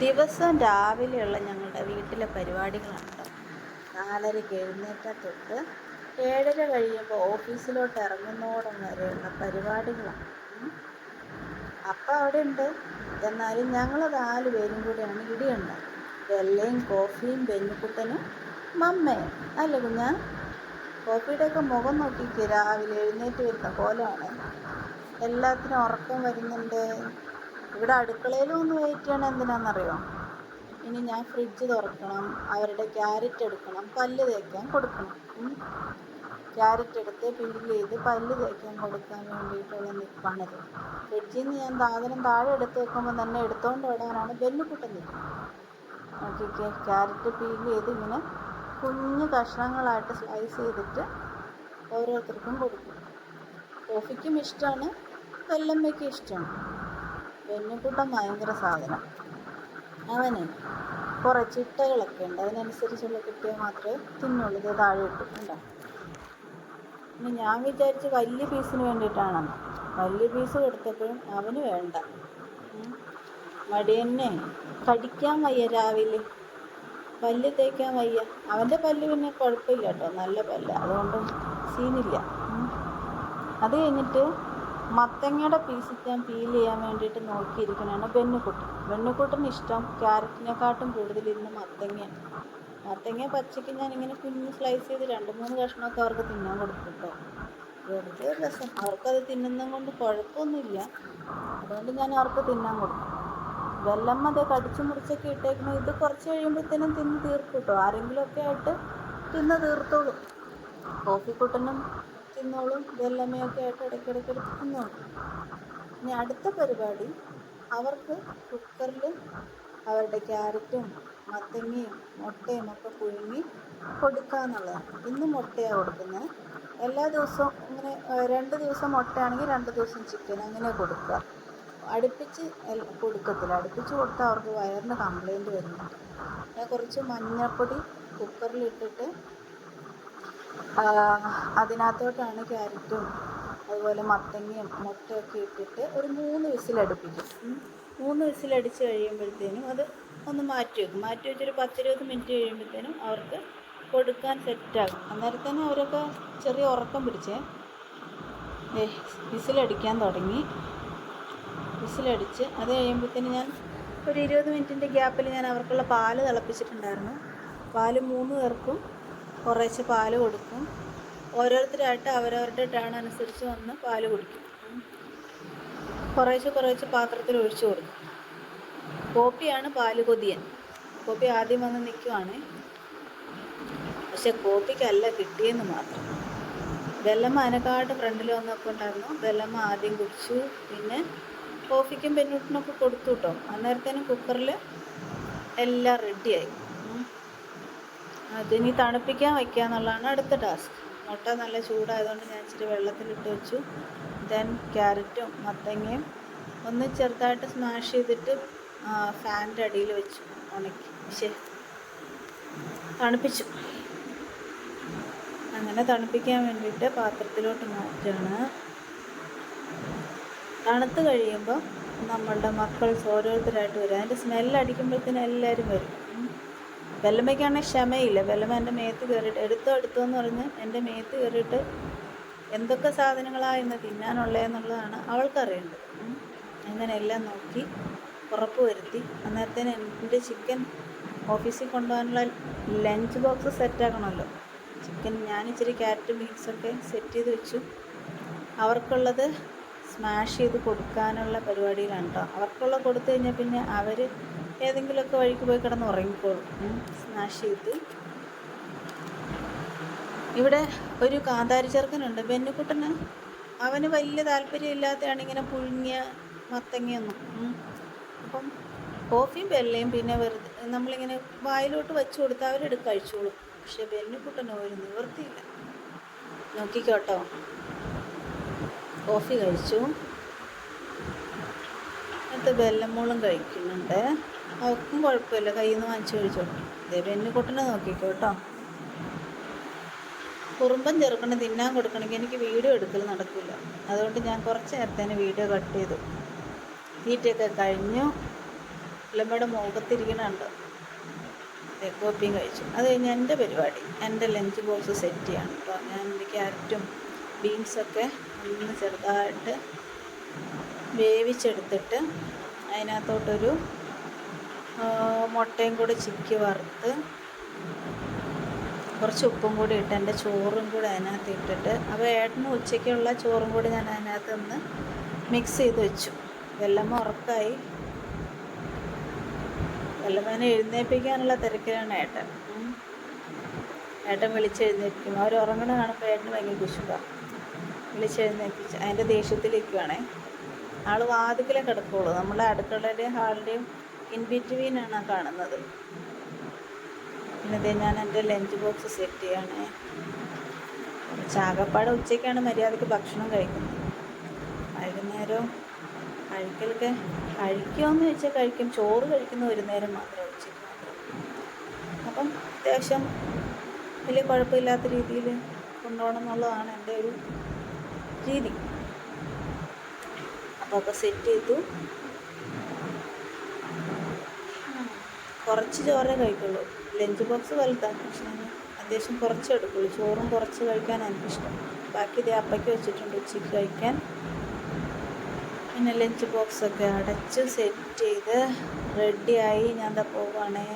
ദിവസവും രാവിലെയുള്ള ഞങ്ങളുടെ വീട്ടിലെ പരിപാടികളാണ് കേട്ടോ. നാലരയ്ക്ക് എഴുന്നേറ്റാൽ തൊട്ട് ഏഴര കഴിയുമ്പോൾ ഓഫീസിലോട്ട് ഇറങ്ങുന്നോടം വരെയുള്ള പരിപാടികളാണ്. അപ്പം അവിടെ ഉണ്ട് എന്നാലും ഞങ്ങൾ നാല് പേരും കൂടെയാണ് ഇടിയുണ്ടായത്. വെള്ളയും കോഫിയും പെഞ്ഞുക്കുട്ടനും മമ്മയും. അല്ല കുഞ്ഞാ? കോഫിയുടെയൊക്കെ മുഖം നോക്കിക്ക് രാവിലെ എഴുന്നേറ്റ് വരുന്ന കോലമാണ്. എല്ലാത്തിനും ഉറക്കം വരുന്നുണ്ട്. ഇവിടെ അടുക്കളയിൽ ഒന്ന് വെയിറ്റ് ചെയ്യണം എന്തിനാണെന്നറിയോ ഇനി ഞാൻ ഫ്രിഡ്ജ് തുറക്കണം അവരുടെ ക്യാരറ്റ് എടുക്കണം പല്ല് തേക്കാൻ കൊടുക്കണം. ക്യാരറ്റ് എടുത്ത് പീൽ ചെയ്ത് പല്ല് തേക്കാൻ കൊടുക്കാൻ വേണ്ടിയിട്ടുള്ള നിൽപ്പാണിത് ഫ്രിഡ്ജിൽ നിന്ന് ഞാൻ സാധനം താഴെ എടുത്ത് വെക്കുമ്പോൾ തന്നെ എടുത്തുകൊണ്ട് വിടാനാണ് ബെല്ല് നിൽക്കുന്നത് നോക്കിക്കേ ക്യാരറ്റ് പീൽ ചെയ്ത് ഇങ്ങനെ കുഞ്ഞു കഷ്ണങ്ങളായിട്ട് സ്ലൈസ് ചെയ്തിട്ട് ഓരോരുത്തർക്കും കൊടുക്കും. കോഫിക്കും ഇഷ്ടമാണ് വെല്ലമ്മയ്ക്കും ഇഷ്ടമാണ് ബെന്നുക്കുട്ടൻ ഭയങ്കര സാധനം. അവന് കുറേ ചിട്ടകളൊക്കെ ഉണ്ട്. അതിനനുസരിച്ചുള്ള കിട്ടിയാൽ മാത്രമേ തിന്നുള്ളൂ. ഇത് താഴെ ഇട്ടു ഉണ്ടോ ഇനി ഞാൻ വിചാരിച്ച് വലിയ പീസിന് വേണ്ടിയിട്ടാണെന്ന് വലിയ പീസ് കൊടുത്തപ്പോഴും അവന് വേണ്ട. മടിയെന്നെ കടിക്കാൻ വയ്യ രാവിലെ. പല്ല് തേക്കാൻ വയ്യ. അവന്റെ പല്ല് പിന്നെ കുഴപ്പമില്ല കേട്ടോ. നല്ല പല്ല്. അതുകൊണ്ട് സീനില്ല. അത് കഴിഞ്ഞിട്ട് മത്തങ്ങയുടെ പീസ് ഞാൻ പീൽ ചെയ്യാൻ വേണ്ടിയിട്ട് നോക്കിയിരിക്കുന്നതാണ് ബെന്നുക്കുട്ടൻ ബെന്നുക്കുട്ടന് ഇഷ്ടം ക്യാരറ്റിനെക്കാട്ടും കൂടുതൽ ഇന്ന് മത്തങ്ങയാണ്. മത്തങ്ങ പച്ചയ്ക്ക് ഞാനിങ്ങനെ കുഞ്ഞ് സ്ലൈസ് ചെയ്ത് രണ്ട് മൂന്ന് കഷ്ണമൊക്കെ അവർക്ക് തിന്നാൻ കൊടുക്കും കേട്ടോ വെറുതെ രസം. അവർക്കത് തിന്നുന്നത് കൊണ്ട് കുഴപ്പമൊന്നുമില്ല. അതുകൊണ്ട് ഞാൻ അവർക്ക് തിന്നാൻ കൊടുക്കും. വെല്ലമ്മ അത് കടിച്ചു മുറിച്ചൊക്കെ ഇട്ടേക്കുന്ന ഇത് കുറച്ച് കഴിയുമ്പോഴത്തേനും തിന്ന് തീർക്കും കേട്ടോ ആരെങ്കിലുമൊക്കെ ആയിട്ട് തിന്ന് തീർത്തോളും. കോഫിക്കുട്ടനും തിന്നോളും ഇതെല്ലാമൊക്കെ ആയിട്ട് ഇടയ്ക്കിടയ്ക്ക് തിന്നോളും ഇനി അടുത്ത പരിപാടി അവർക്ക് കുക്കറിൽ അവരുടെ ക്യാരറ്റും മത്തങ്ങയും മുട്ടയും ഒക്കെ പുഴുങ്ങി കൊടുക്കുക എന്നുള്ളതാണ് ഇന്ന് മുട്ടയാണ് കൊടുക്കുന്നത്. എല്ലാ ദിവസവും ഇങ്ങനെ രണ്ട് ദിവസം മുട്ടയാണെങ്കിൽ രണ്ട് ദിവസം ചിക്കൻ അങ്ങനെ കൊടുക്കുക. അടുപ്പിച്ച് കൊടുക്കത്തില്ല. അടുപ്പിച്ച് കൊടുത്താൽ അവർക്ക് വയറിന് കംപ്ലൈന്റ് വരുന്നുണ്ട്. ഞാൻ കുറച്ച് മഞ്ഞൾപ്പൊടി കുക്കറിലിട്ടിട്ട് അതിനകത്തോട്ടാണ് ക്യാരറ്റും അതുപോലെ മത്തങ്ങയും മുട്ടയൊക്കെ ഇട്ടിട്ട് ഒരു മൂന്ന് വിസിലടുപ്പിക്കും. മൂന്ന് വിസിലടിച്ച് കഴിയുമ്പോഴത്തേനും അത് ഒന്ന് മാറ്റി വെക്കും. മാറ്റി വെച്ചൊരു പത്തിരുപത് മിനിറ്റ് കഴിയുമ്പോഴത്തേനും അവർക്ക് കൊടുക്കാൻ സെറ്റാകും അന്നേരം തന്നെ അവരൊക്കെ ചെറിയ ഉറക്കം പിടിച്ചേ. വിസിലടിക്കാൻ തുടങ്ങി. വിസിലടിച്ച് അത് കഴിയുമ്പോഴത്തേന് ഞാൻ ഒരു ഇരുപത് മിനിറ്റിന്റെ ഗ്യാപ്പിൽ ഞാൻ അവർക്കുള്ള പാൽ തിളപ്പിച്ചിട്ടുണ്ടായിരുന്നു. പാൽ മൂന്ന് പേർക്കും കുറേശ്ശെ പാൽ കൊടുക്കും. ഓരോരുത്തരായിട്ട് അവരവരുടെ ടേൺ അനുസരിച്ച് വന്ന് പാൽ കുടിക്കും. കുറേശ്ശെ കുറേശ്ശെ പാത്രത്തിൽ ഒഴിച്ചു കൊടുക്കും. കോപ്പിയാണ് പാൽ കൊതിയൻ. കോപ്പി ആദ്യം വന്ന് നിൽക്കുവാണ് പക്ഷെ കോപ്പിക്കല്ല കിട്ടിയെന്ന് മാത്രം. ബെല്ലമ്മ അതിനെക്കാട്ട് ഫ്രണ്ടിൽ വന്നൊക്കെ ഉണ്ടായിരുന്നു. ബെല്ലമ്മ ആദ്യം കുടിച്ചു. പിന്നെ കോഫിക്കും പെന്നൂട്ടിനൊക്കെ കൊടുത്തു കേട്ടോ. അന്നേരത്തേനും കുക്കറിൽ എല്ലാം റെഡിയായി. അതിനി തണുപ്പിക്കാൻ വയ്ക്കുക എന്നുള്ളതാണ് അടുത്ത ടാസ്ക്. മുട്ട നല്ല ചൂടായതുകൊണ്ട് ഞാൻ ഇച്ചിരി വെള്ളത്തിലിട്ട് വെച്ചു. ദെൻ ക്യാരറ്റും മത്തങ്ങയും ഒന്ന് ചെറുതായിട്ട് സ്മാഷ് ചെയ്തിട്ട് ഫാനിന്റെ അടിയിൽ വെച്ചു. ഉണക്കി. പക്ഷേ തണുപ്പിച്ചു. അങ്ങനെ തണുപ്പിക്കാൻ വേണ്ടിയിട്ട് പാത്രത്തിലോട്ട് മാറ്റുകയാണ് തണുത്ത് കഴിയുമ്പോൾ നമ്മളുടെ മക്കൾസ് ഓരോരുത്തരായിട്ട് വരും. അതിന്റെ സ്മെല്ല് അടിക്കുമ്പോഴത്തേനും എല്ലാവരും വരും. വെല്ലമ്മയ്ക്കാണെങ്കിൽ ക്ഷമയില്ല. വെല്ലമ്മ എന്റെ മേത്ത് കയറിയിട്ട് എടുത്തോ എടുത്തോ എന്ന് പറഞ്ഞ് എന്റെ മേത്ത് കയറിയിട്ട് എന്തൊക്കെ സാധനങ്ങളാണ് ഇന്ന് തിന്നാനുള്ളതെന്നുള്ളതാണ് അവൾക്കറിയേണ്ടത്. അങ്ങനെ എല്ലാം നോക്കി ഉറപ്പ് വരുത്തി. അന്നേരത്തേന് എന്റെ ചിക്കൻ ഓഫീസിൽ കൊണ്ടുപോകാനുള്ള ലഞ്ച് ബോക്സ് സെറ്റാക്കണമല്ലോ. ചിക്കൻ ഞാൻ ഇച്ചിരി ക്യാരറ്റ് ബീൻസൊക്കെ സെറ്റ് ചെയ്ത് വെച്ചു. അവർക്കുള്ളത് സ്മാഷ് ചെയ്ത് കൊടുക്കാനുള്ള പരിപാടിയിലാണ് കേട്ടോ. അവർക്കുള്ള കൊടുത്തു കഴിഞ്ഞാൽ പിന്നെ അവർ ഏതെങ്കിലുമൊക്കെ വഴിക്ക് പോയി കിടന്ന് ഉറങ്ങിക്കോളും. ചെയ്ത്. ഇവിടെ ഒരു കാന്താരി ചെറുക്കനുണ്ട്. ബെന്നുക്കുട്ടന് അവന് വലിയ താല്പര്യമില്ലാത്തതാണ് ഇങ്ങനെ പുഴുങ്ങിയ മത്തങ്ങയൊന്നും. അപ്പം കോഫിയും വെള്ളയും പിന്നെ വെറുതെ നമ്മളിങ്ങനെ വായിലോട്ട് വെച്ച് കൊടുത്താൽ അവരെടുത്ത് കഴിച്ചോളും. പക്ഷെ ബെന്നുക്കുട്ടന് ഒരു നിവൃത്തിയില്ല. നോക്കിക്കോട്ടോ. കോഫി കഴിച്ചു. അടുത്ത് ബെല്ലമോളും കഴിക്കുന്നുണ്ട്. അവൾക്കും കുഴപ്പമില്ല. കയ്യിൽ നിന്ന് വാങ്ങിച്ചു കഴിച്ചോട്ടെ ഇതേ ബെന്നുക്കുട്ടനെ നോക്കിക്കോ കേട്ടോ. കുറുമ്പൻ ചെറുക്കന് തിന്നാൻ കൊടുക്കണമെങ്കിൽ എനിക്ക് വീഡിയോ എടുക്കൽ നടക്കില്ല. അതുകൊണ്ട് ഞാൻ കുറച്ച് നേരത്തേന് വീഡിയോ കട്ട് ചെയ്തു. തീറ്റയൊക്കെ കഴിഞ്ഞു. വല്ലമ്മയുടെ മുഖത്തിരിക്കണുണ്ട്. കോപ്പിയും കഴിച്ചു. അത് കഴിഞ്ഞ് എന്റെ പരിപാടി. എന്റെ ലഞ്ച് ബോക്സ് സെറ്റ് ചെയ്യണം കേട്ടോ. ഞാൻ ക്യാരറ്റും ബീൻസൊക്കെ ഒന്ന് ചെറുതായിട്ട് വേവിച്ചെടുത്തിട്ട് അതിനകത്തോട്ടൊരു മുട്ടയും കൂടി ചിക്കി വറുത്ത് കുറച്ച് ഉപ്പും കൂടി ഇട്ട് എന്റെ ചോറും കൂടി അതിനകത്ത് ഇട്ടിട്ട് അപ്പോൾ ഏട്ടന് ഉച്ചയ്ക്കുള്ള ചോറും കൂടി ഞാൻ അതിനകത്ത് ഒന്ന് മിക്സ് ചെയ്ത് വെച്ചു. വെല്ലമ്മ ഉറക്കായി. വെല്ലമ്മനെ എഴുന്നേൽപ്പിക്കാനുള്ള തിരക്കിലാണ് ഏട്ടൻ. ഏട്ടൻ വിളിച്ചെഴുന്നേൽപ്പിക്കും. അവർ ഉറങ്ങണ കാണുമ്പോൾ ഏട്ടന് ഭയങ്കര കുശുമ്പാണ് വിളിച്ചെഴുന്നേൽപ്പിച്ച് അതിന്റെ ദേഷ്യത്തിലിരിക്കുവാണേ. ആൾ വാതിക്കലേ കിടക്കുള്ളൂ. നമ്മളെ അടുക്കളയുടെയും ഹാളിന്റെയും ഇൻ ബിറ്റ്വീനാണ് കാണുന്നത്. പിന്നെ ഞാൻ എന്റെ ലഞ്ച് ബോക്സ് സെറ്റ് ചെയ്യണേ. ചാകപ്പാട് ഉച്ചയ്ക്കാണ് മര്യാദയ്ക്ക് ഭക്ഷണം കഴിക്കുന്നത്. വൈകുന്നേരവും കഴിക്കലൊക്കെ കഴിക്കുമെന്ന് വെച്ചാൽ കഴിക്കും. ചോറ് കഴിക്കുന്ന ഒരു നേരം മാത്രമേ ഉച്ചയ്ക്ക് അപ്പം അത്യാവശ്യം വലിയ കുഴപ്പമില്ലാത്ത രീതിയിൽ കൊണ്ടുപോകണം എന്നുള്ളതാണ് എന്റെ ഒരു രീതി. അപ്പോൾ ഒക്കെ സെറ്റ് ചെയ്തു. കുറച്ച് ചോറേ കഴിക്കുള്ളൂ. ലഞ്ച് ബോക്സ് വലുതാണ് പക്ഷെ ഞാൻ അത്യാവശ്യം കുറച്ച് എടുക്കുള്ളൂ. ചോറും കുറച്ച് കഴിക്കാൻ എനിക്കിഷ്ടം. ബാക്കി ഇത് അപ്പയ്ക്ക് വെച്ചിട്ടുണ്ട് ഉച്ചയ്ക്ക് കഴിക്കാൻ. പിന്നെ ലഞ്ച് ബോക്സൊക്കെ അടച്ച് സെറ്റ് ചെയ്ത് റെഡിയായി ഞാൻ എന്താ പോവുകയാണേ